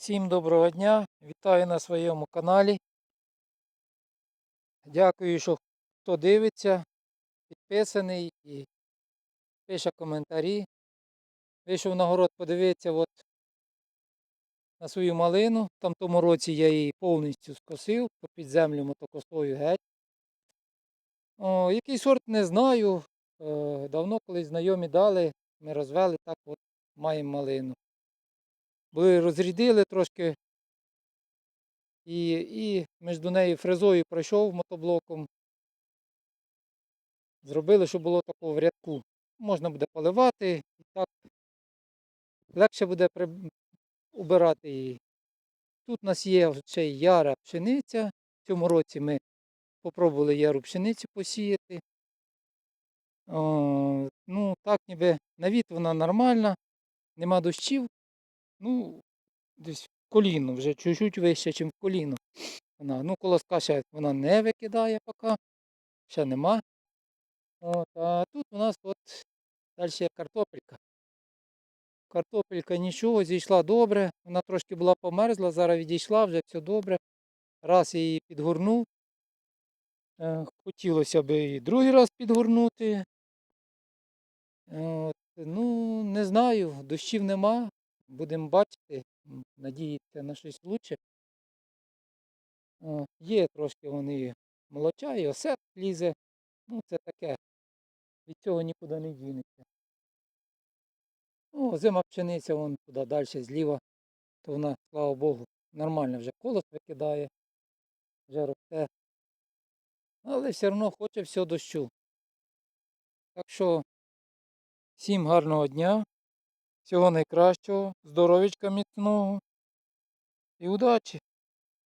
Всім доброго дня! Вітаю на своєму каналі. Дякую, що хто дивиться, підписаний і пише коментарі. Вийшов на город подивитися от на свою малину. Там тому році я її повністю скосив, під землю мотокосою геть. О, який сорт не знаю. Е, Давно колись знайомі дали, ми розвели, так от маємо малину. Були розрядили трошки. І, і між нею фрезою пройшов мотоблоком. Зробили, щоб було такого в рядку. Можна буде поливати і так легше буде при... убирати її. Тут у нас є ще яра пшениця. В цьому році ми спробували яру пшениці посіяти. О, ну, так ніби на від вона нормальна, нема дощів. Ну, десь в коліно, вже чуть-чуть вище, ніж в коліно. Вона, ну, колоска ще вона не викидає поки, ще нема. От, а тут у нас от далі є картопелька. Картопелька нічого, зійшла добре. Вона трошки була померзла, зараз відійшла, вже все добре. Раз її підгорнув. Е, Хотілося б і другий раз підгорнути. От, ну, не знаю, дощів нема. Будемо бачити, надіятися на щось лучше. Є трошки вони молоча і осет лізе. Ну, це таке. Від цього нікуди не дінеться. О, зима пшениця вон туди далі зліва. То вона, слава Богу, нормально вже колос викидає, вже росте. Але все одно хоче все дощу. Так що всім гарного дня, всього найкращого, здоров'ячка міцного і удачі!